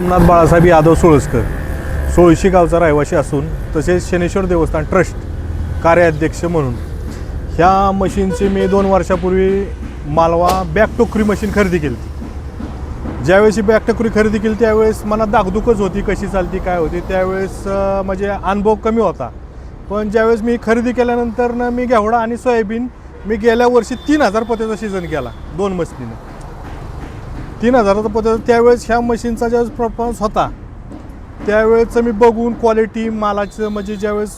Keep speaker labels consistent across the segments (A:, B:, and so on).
A: सोमनाथ बाळासाहेब यादव सोळसकर. सोळशी गावचा रहिवासी असून तसेच शनेश्वर देवस्थान ट्रस्ट कार्याध्यक्ष म्हणून. ह्या मशीनची मी दोन वर्षापूर्वी मालवा बॅक टोकरी मशीन खरेदी केली. ज्यावेळेस ही बॅक टोकरी खरेदी केली त्यावेळेस मनात दागदुखच होती कशी चालती काय होती त्यावेळेस म्हणजे अनुभव कमी होता. पण ज्यावेळेस मी खरेदी केल्यानंतर ना मी घेवडा आणि सोयाबीन मी गेल्या वर्षी तीन हजार पत्याचा सीझन केला दोन मशीनीनं तीन हजाराचा पद्धत त्यावेळेस ह्या मशीनचा ज्यावेळेस परफॉर्मन्स होता त्यावेळेचं मी बघून क्वालिटी मालाचं म्हणजे ज्यावेळेस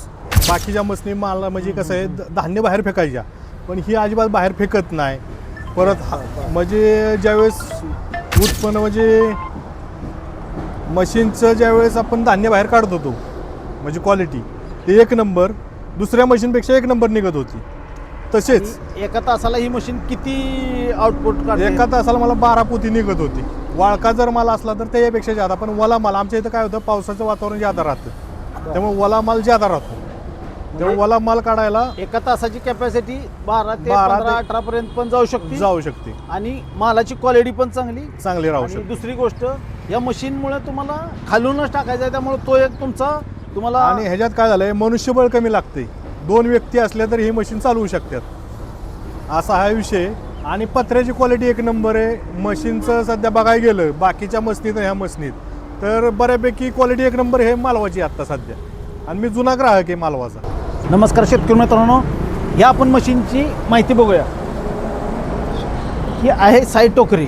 A: बाकीच्या मशनी माल म्हणजे कसं आहे धान्य बाहेर फेकायच्या. पण ही अजिबात बाहेर फेकत नाही. परत म्हणजे ज्यावेळेस उत्पन्न म्हणजे मशीनचं ज्यावेळेस आपण धान्य बाहेर काढत होतो म्हणजे क्वालिटी ते एक नंबर दुसऱ्या मशीनपेक्षा एक नंबर निघत होती. तसेच
B: एका तासाला ही मशीन किती आउटपुट
A: एका तासाला मला बारा पोती निघत होती. वाळका जर माल असला तर त्याच्यापेक्षा जादा. पण वला माल आमच्या इथं काय होतं पावसाचं वातावरण जादा राहतं. त्यामुळे वला माल जादा राहतो. त्यामुळे वला माल काढायला
B: एका तासाची कॅपॅसिटी बारा ते
A: बारा ते-
B: अठरा पर्यंत पण जाऊ शकते?
A: जाऊ शकते.
B: आणि मालाची क्वालिटी पण चांगली?
A: चांगली राहू
B: आणि
A: शकते.
B: दुसरी गोष्ट या मशीनमुळे तुम्हाला खालूनच टाकायचं आहे त्यामुळे तो एक तुमचा तुम्हाला
A: आणि ह्याच्यात काय झालंय मनुष्यबळ कमी लागते दोन व्यक्ती असल्या तर ही मशीन चालवू शकतात. असा हा विषय. आणि पत्र्याची क्वालिटी एक नंबर आहे. मशीनचं सध्या बघायला गेलं बाकीच्या मशनीत ह्या मशनीत तर बऱ्यापैकी क्वालिटी एक नंबर हे मालवाची आत्ता सध्या. आणि मी जुना ग्राहक आहे मालवाचा.
B: नमस्कार शेतकरी मित्रांनो. या आपण मशीनची माहिती बघूया. ही आहे साईड टोकरी.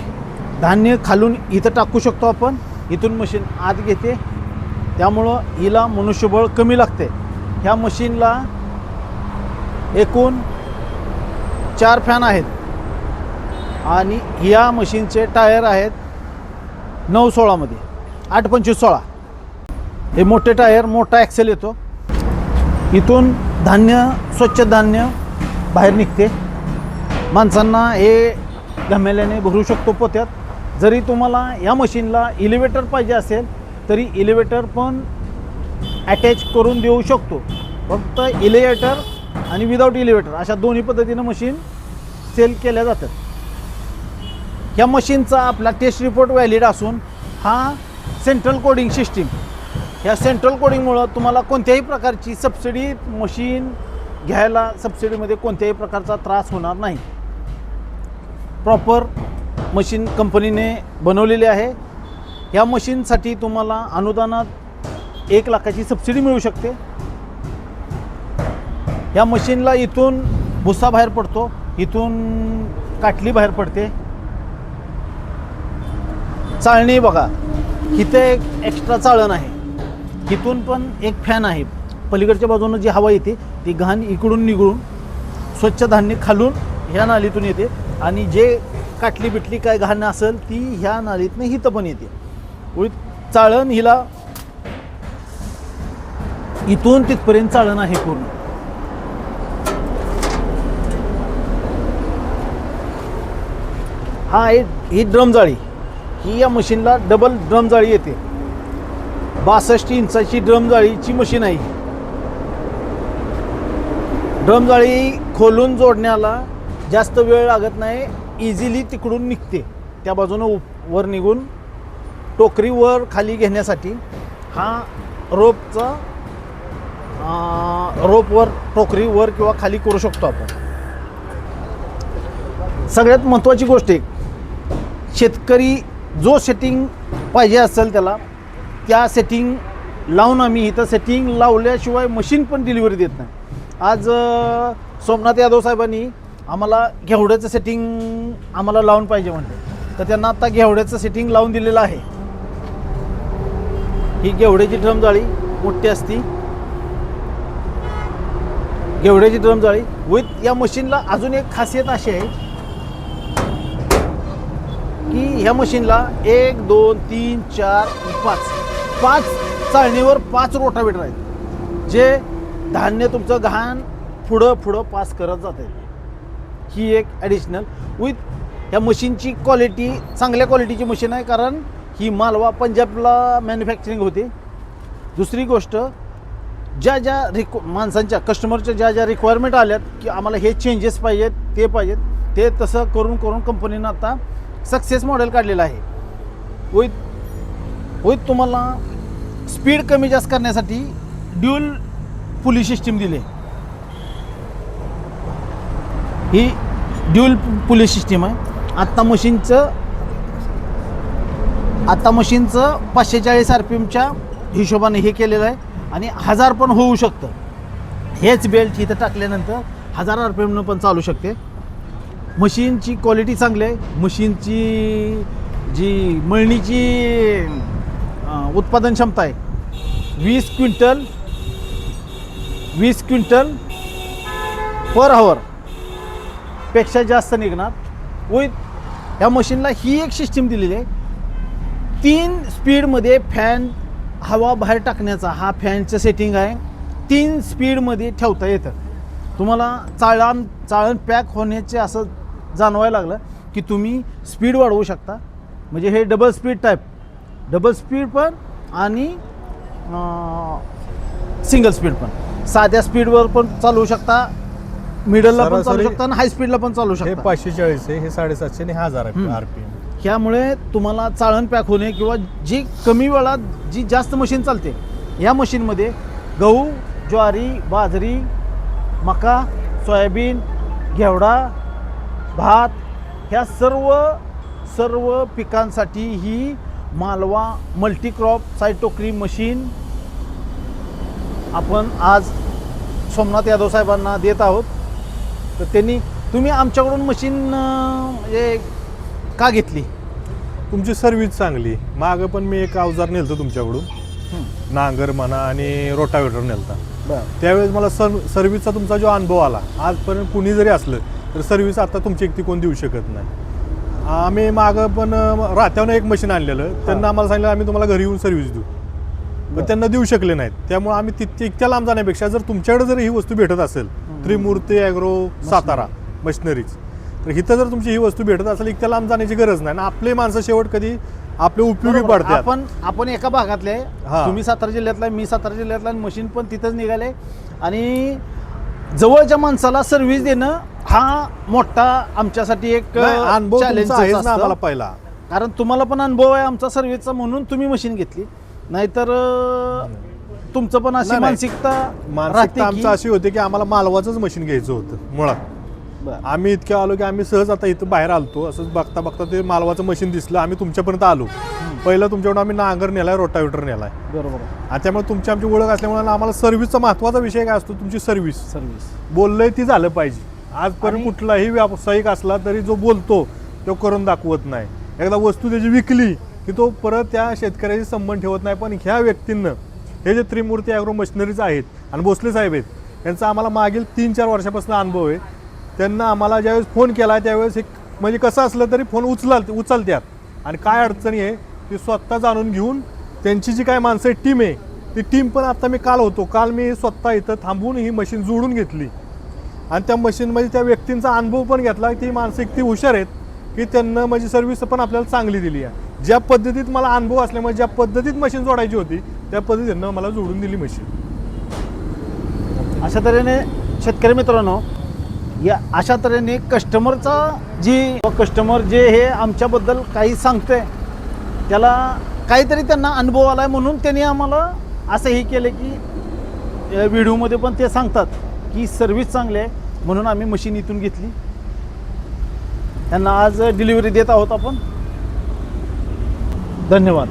B: धान्य खालून इथं टाकू शकतो आपण. इथून मशीन आत घेते. त्यामुळं हिला मनुष्यबळ कमी लागते. ह्या मशीनला एकूण चार फॅन आहेत. आणि ह्या मशीनचे टायर आहेत नऊ सोळामध्ये आठ पंचवीस सोळा. हे मोठे टायर मोठा ॲक्सेल येतो. इथून धान्य स्वच्छ धान्य बाहेर निघते. माणसांना हे घमेल्याने भरू शकतो पोत्यात. जरी तुम्हाला या मशीनला इलिव्हेटर पाहिजे असेल तरी इलिव्हेटर पण अटॅच करून देऊ शकतो. फक्त इलिव्हेटर आणि विदाऊट इलिव्हेटर अशा दोन्ही पद्धतीनं मशीन सेल केल्या जातात. ह्या मशीनचा आपला टेस्ट रिपोर्ट व्हॅलिड असून हा सेंट्रल कोडिंग सिस्टीम ह्या सेंट्रल कोडिंगमुळं तुम्हाला कोणत्याही प्रकारची सबसिडी मशीन घ्यायला सबसिडीमध्ये कोणत्याही प्रकारचा त्रास होणार नाही. प्रॉपर मशीन कंपनीने बनवलेली आहे. ह्या मशीनसाठी तुम्हाला अनुदानात एक लाखाची सबसिडी मिळू शकते. या मशीनला इथून भुसा बाहेर पडतो इथून काटली बाहेर पडते. चाळणी बघा इथे एक एक्स्ट्रा चाळण आहे. इथून पण एक फॅन आहे. पलीकडच्या बाजूनं जी हवा येते ती घाण इकडून निघून स्वच्छ धान्य खालून ह्या नालीतून येते आणि जे काटली बिटली काय घाण असेल ती ह्या नालीतनं हिथं पण येते. चाळण हिला इथून तिथपर्यंत चाळण आहे पूर्ण. हा आहे ही ड्रम जाळी. ही या मशीनला डबल ड्रम जाळी येते. बासष्ट इंचाची ड्रम जाळीची मशीन आहे ड्रम जाळी खोलून जोडण्याला जास्त वेळ लागत नाही इझिली तिकडून निघते. त्या बाजूनं उप- वर निघून टोकरीवर खाली घेण्यासाठी हा रोपचा रोपवर टोकरीवर किंवा खाली करू शकतो आपण. सगळ्यात महत्त्वाची गोष्ट एक शेतकरी जो सेटिंग पाहिजे असेल त्याला त्या सेटिंग लावून आम्ही इथं सेटिंग लावल्याशिवाय मशीन पण डिलिव्हरी देत नाही. आज सोमनाथ यादव साहेबांनी आम्हाला घेवड्याचं सेटिंग आम्हाला लावून पाहिजे म्हणते तर त्यांना आता घेवड्याचं सेटिंग लावून दिलेलं आहे. ही घेवड्याची ड्रमजाळी मोठी असती. घेवड्याची ड्रमजाळी विथ या मशीनला अजून एक खासियत अशी आहे की ह्या मशीनला एक दोन तीन चार पाच. पाच चाळणीवर पाच रोटावेटर आहेत जे धान्य तुमचं घाण पुढं पुढं पास करत जाते ही एक ॲडिशनल विथ ह्या मशीनची क्वालिटी चांगल्या क्वालिटीची मशीन आहे कारण ही मालवा पंजाबला मॅन्युफॅक्चरिंग होते. दुसरी गोष्ट ज्या ज्या रिक्व माणसांच्या कस्टमरच्या ज्या ज्या रिक्वायरमेंट आल्यात की आम्हाला हे चेंजेस पाहिजेत ते पाहिजेत ते तसं करून करून कंपनीनं आता सक्सेस मॉडेल काढलेलं आहे. विथ विथ तुम्हाला स्पीड कमी जास्त करण्यासाठी ड्युअल पुली सिस्टीम दिली. ही ड्युअल पुली सिस्टीम आहे. आत्ता मशीनचं आत्ता मशीनचं पाचशे चाळीस आर पी एमच्या हिशोबाने हे केलेलं आहे आणि हजार पण होऊ शकतं. हेच बेल्ट इथं टाकल्यानंतर हजार आर पी एमनं पण चालू शकते. मशीनची क्वालिटी चांगली आहे. मशीनची जी मळणीची उत्पादन क्षमता आहे. वीस क्विंटल वीस क्विंटल पर हवर पेक्षा जास्त निघणार. विथ ह्या मशीनला ही एक सिस्टीम दिलेली आहे. तीन स्पीडमध्ये फॅन हवा बाहेर टाकण्याचा हा फॅनचं सेटिंग आहे. तीन स्पीडमध्ये ठेवता येतं. तुम्हाला चाळण चाळण पॅक होण्याचे असं जाणवायला लागलं की तुम्ही स्पीड वाढवू शकता. म्हणजे हे double speed type double speed पण आणि सिंगल स्पीड पण. साध्या स्पीडवर पण चालवू शकता. मिडलला पण चालू शकता आणि हाय स्पीडला पण चालू शकता.
A: पाचशे चाळीस आहे हे साडेसातशे आणि हे हजार. आर पी
B: ह्यामुळे तुम्हाला चाळण पॅक होणे किंवा जी कमी वेळात जी जास्त मशीन चालते या मशीनमध्ये गहू ज्वारी बाजरी मका सोयाबीन घेवडा भात ह्या सर्व सर्व पिकांसाठी ही मालवा मल्टीक्रॉप सायटोक्री मशीन आपण आज सोमनाथ यादव साहेबांना देत आहोत. तर त्यांनी तुम्ही आमच्याकडून मशीन म्हणजे का घेतली?
A: तुमची सर्व्हिस चांगली. मागं पण मी एक अवजार नेलतो तुमच्याकडून. नांगर म्हणा आणि रोटावेटर नेलता. त्यावेळेस मला सर सर्व्हिसचा तुमचा जो अनुभव आला आजपर्यंत कुणी जरी असलं तर सर्व्हिस आता तुमची एकटी कोण देऊ शकत नाही. आम्ही मागं पण अं, रात्यावनं एक मशीन आणलेलं. त्यांना आम्हाला सांगितलं आम्ही तुम्हाला घरी येऊन सर्व्हिस देऊ. पण. त्यांना देऊ शकले नाहीत. त्यामुळे आम्ही तिथे इतक्या लांब जाण्यापेक्षा जर तुमच्याकडे जर ही वस्तू भेटत असेल त्रिमूर्ती ॲग्रो सातारा मशिनरीज तर इथं जर तुमची ही वस्तू भेटत असेल इतक्या लांब जाण्याची गरज नाही. आणि आपले माणसं शेवट कधी आपले उपयोगी. पडतात.
B: आपण आपण एका भागातले. तुम्ही सातारा जिल्ह्यातला मी सातारा जिल्ह्यातला मशीन पण तिथंच निघाले. आणि जवळच्या माणसाला सर्व्हिस देणं हा मोठा आमच्यासाठी एक
A: अनुभव
B: असतं.
A: आम्हाला पहिला.
B: कारण तुम्हाला पण अनुभव आहे आमचा सर्व्हिसचा म्हणून तुम्ही मशीन घेतली. नाहीतर तुमचं पण अशी. मानसिकता
A: मानसिकता आमचं अशी होती की आम्हाला मालवाचंच मशीन घ्यायचं होतं मुळात. आम्ही इतके आलो की आम्ही सहज आता इथं बाहेर आलतो. असंच बघता बघता ते मालवाचं मशीन दिसलं. आम्ही तुमच्यापर्यंत आलो. पहिलं तुमच्याकडून आम्ही नांगर नेलाय रोटावेटर नेलाय.
B: बरोबर.
A: आणि त्यामुळे तुमची आमची ओळख असल्यामुळे आम्हाला सर्व्हिसचा महत्त्वाचा विषय काय असतो? तुमची सर्व्हिस
B: सर्व्हिस
A: बोललंय ती झालं पाहिजे. आजपर्यंत कुठलाही व्यावसायिक असला तरी जो बोलतो तो करून दाखवत नाही. एकदा वस्तू त्याची विकली की तो परत त्या शेतकऱ्याशी संबंध ठेवत नाही. पण ह्या व्यक्तींनं हे जे त्रिमूर्ती ॲग्रो मशिनरीज आहेत आणि भोसले साहेब आहेत यांचा आम्हाला मागील तीन चार वर्षापासून अनुभव आहे. त्यांना आम्हाला ज्यावेळेस फोन केला त्यावेळेस एक म्हणजे कसं असलं तरी फोन उचलाल उचलत्यात. आणि काय अडचणी आहे ती स्वतः जाणून घेऊन त्यांची जी काय माणसं टीम आहे ती टीम पण आता मी काल होतो. काल मी स्वतः इथं थांबून ही मशीन जोडून घेतली. आणि त्या मशीनमध्ये त्या व्यक्तींचा अनुभव पण घेतला ती मानसिक ती हुशार आहेत की त्यांना माझी सर्व्हिस पण आपल्याला चांगली दिली आहे. ज्या पद्धतीत मला अनुभव असल्यामुळे ज्या पद्धतीत मशीन जोडायची होती त्या पद्धतीनं मला जोडून दिली मशीन.
B: अशा तऱ्हेने शेतकरी मित्रांनो या अशा तऱ्हेने कस्टमरचा जी कस्टमर जे हे आमच्याबद्दल काही सांगते त्याला काहीतरी त्यांना अनुभव आला आहे म्हणून त्यांनी आम्हाला असं हे केलं की व्हिडिओमध्ये पण ते सांगतात. की सर्व्हिस चांगली आहे म्हणून आम्ही मशीन इथून घेतली. त्यांना आज डिलिव्हरी देत आहोत आपण. धन्यवाद.